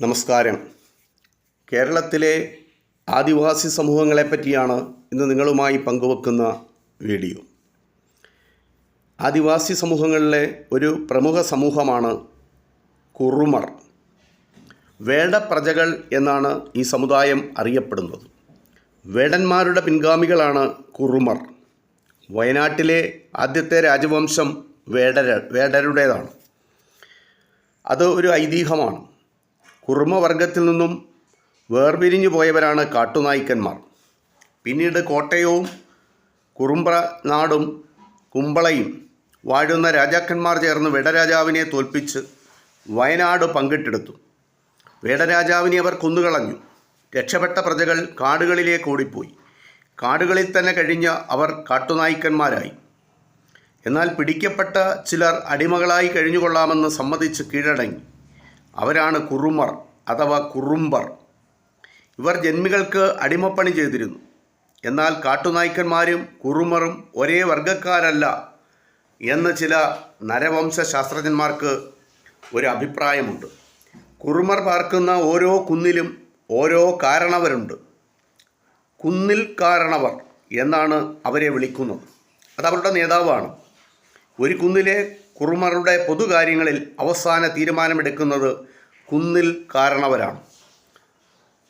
നമസ്കാരം. കേരളത്തിലെ ആദിവാസി സമൂഹങ്ങളെ പറ്റിയാണ് ഇന്ന് നിങ്ങളുമായി പങ്കുവെക്കുന്ന വീഡിയോ. ആദിവാസി സമൂഹങ്ങളിലെ ഒരു പ്രമുഖ സമൂഹമാണ് കുറുമർ. വേട പ്രജകൾ എന്നാണ് ഈ സമുദായം അറിയപ്പെടുന്നത്. വേടന്മാരുടെ പിൻഗാമികളാണ് കുറുമർ. വയനാട്ടിലെ ആദ്യത്തെ രാജവംശം വേടര വേടരുടേതാണ്. അത് ഒരു ഐതിഹ്യമാണ്. കുറുമവർഗത്തിൽ നിന്നും വേർപിരിഞ്ഞു പോയവരാണ് കാട്ടുനായ്ക്കന്മാർ. പിന്നീട് കോട്ടയവും കുറുമ്പ്ര നാടും കുമ്പളയും വാഴുന്ന രാജാക്കന്മാർ ചേർന്ന് വേടരാജാവിനെ തോൽപ്പിച്ച് വയനാട് പങ്കിട്ടെടുത്തു. വേടരാജാവിനെ അവർ കൊന്നുകളഞ്ഞു. രക്ഷപ്പെട്ട പ്രജകൾ കാടുകളിലേക്ക് ഓടിപ്പോയി. കാടുകളിൽ തന്നെ കഴിഞ്ഞ അവർ കാട്ടുനായ്ക്കന്മാരായി. എന്നാൽ പിടിക്കപ്പെട്ട ചിലർ അടിമകളായി കഴിഞ്ഞുകൊള്ളാമെന്ന് സമ്മതിച്ച് കീഴടങ്ങി. അവരാണ് കുറുമർ അഥവാ കുറുമ്പർ ഇവർ ജന്മികൾക്ക് അടിമപ്പണി ചെയ്തിരുന്നു. എന്നാൽ കാട്ടുനായ്ക്കന്മാരും കുറുമറും ഒരേ വർഗക്കാരല്ല എന്ന് ചില നരവംശ ശാസ്ത്രജ്ഞന്മാർക്ക് ഒരു അഭിപ്രായമുണ്ട്. കുറുമർ പാർക്കുന്ന ഓരോ കുന്നിലും ഓരോ കാരണവരുണ്ട്. കുന്നിൽ കാരണവർ എന്നാണ് അവരെ വിളിക്കുന്നത്. അത് അവരുടെ നേതാവാണ്. ഒരു കുന്നിലെ കുറുമറുടെ പൊതുകാര്യങ്ങളിൽ അവസാന തീരുമാനമെടുക്കുന്നത് കുന്നിൽ കാരണവരാണ്.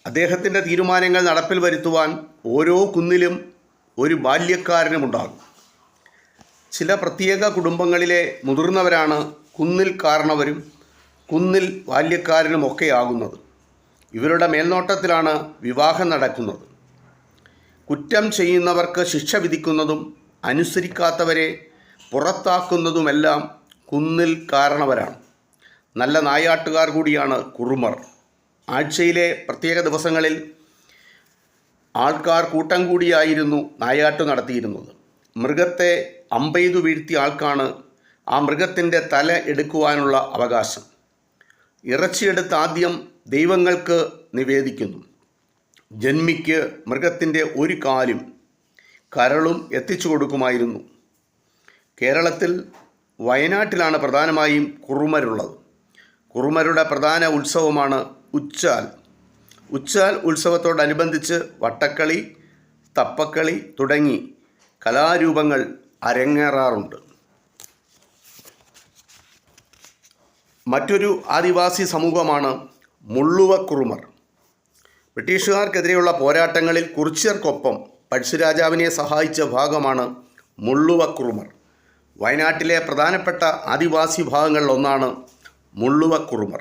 അദ്ദേഹത്തിന്റെ തീരുമാനങ്ങൾ നടപ്പിൽ വരുത്തുവാൻ ഓരോ കുന്നിലും ഒരു ബാല്യക്കാരനുമുണ്ടാകും ചില പ്രത്യേക കുടുംബങ്ങളിലെ മുതിർന്നവരാണ് കുന്നിൽ കാരണവരും കുന്നിൽ ബാല്യക്കാരനുമൊക്കെ ആകുന്നത് ഇവരുടെ മേൽനോട്ടത്തിലാണ് വിവാഹം നടക്കുന്നത്. കുറ്റം ചെയ്യുന്നവർക്ക് ശിക്ഷ വിധിക്കുന്നതും അനുസരിക്കാത്തവരെ പുറത്താക്കുന്നതുമെല്ലാം കുന്നിൽ കാരണവരാണ്. നല്ല നായാട്ടുകാർ കൂടിയാണ് കുറുമർ. ആഴ്ചയിലെ പ്രത്യേക ദിവസങ്ങളിൽ ആൾക്കാർ കൂട്ടം കൂടിയായിരുന്നു നായാട്ട് നടത്തിയിരുന്നത്. മൃഗത്തെ അമ്പെയ്തു വീഴ്ത്തിയ ആൾക്കാണ് ആ മൃഗത്തിന്റെ തല എടുക്കുവാനുള്ള അവകാശം. ഇറച്ചിയെടുത്ത് ആദ്യം ദൈവങ്ങൾക്ക് നിവേദിക്കുന്നു. ജന്മിക്ക് മൃഗത്തിന്റെ ഒരു കാലും കരളും എത്തിച്ചു കൊടുക്കുമായിരുന്നു. കേരളത്തിൽ വയനാട്ടിലാണ് പ്രധാനമായും കുറുമരുള്ളത്. കുറുമരുടെ പ്രധാന ഉത്സവമാണ് ഉച്ചാൽ. ഉച്ചാൽ ഉത്സവത്തോടനുബന്ധിച്ച് വട്ടക്കളി തപ്പക്കളി തുടങ്ങി കലാരൂപങ്ങൾ അരങ്ങേറാറുണ്ട്. മറ്റൊരു ആദിവാസി സമൂഹമാണ് മുള്ളുവ കുറുമർ ബ്രിട്ടീഷുകാർക്കെതിരെയുള്ള പോരാട്ടങ്ങളിൽ കുറിച്യർക്കൊപ്പം പഴശ്ശിരാജാവിനെ സഹായിച്ച ഭാഗമാണ് മുള്ളുവ കുറുമർ വയനാട്ടിലെ പ്രധാനപ്പെട്ട ആദിവാസി ഭാഗങ്ങളിലൊന്നാണ് മുള്ളുവ കുറുമർ.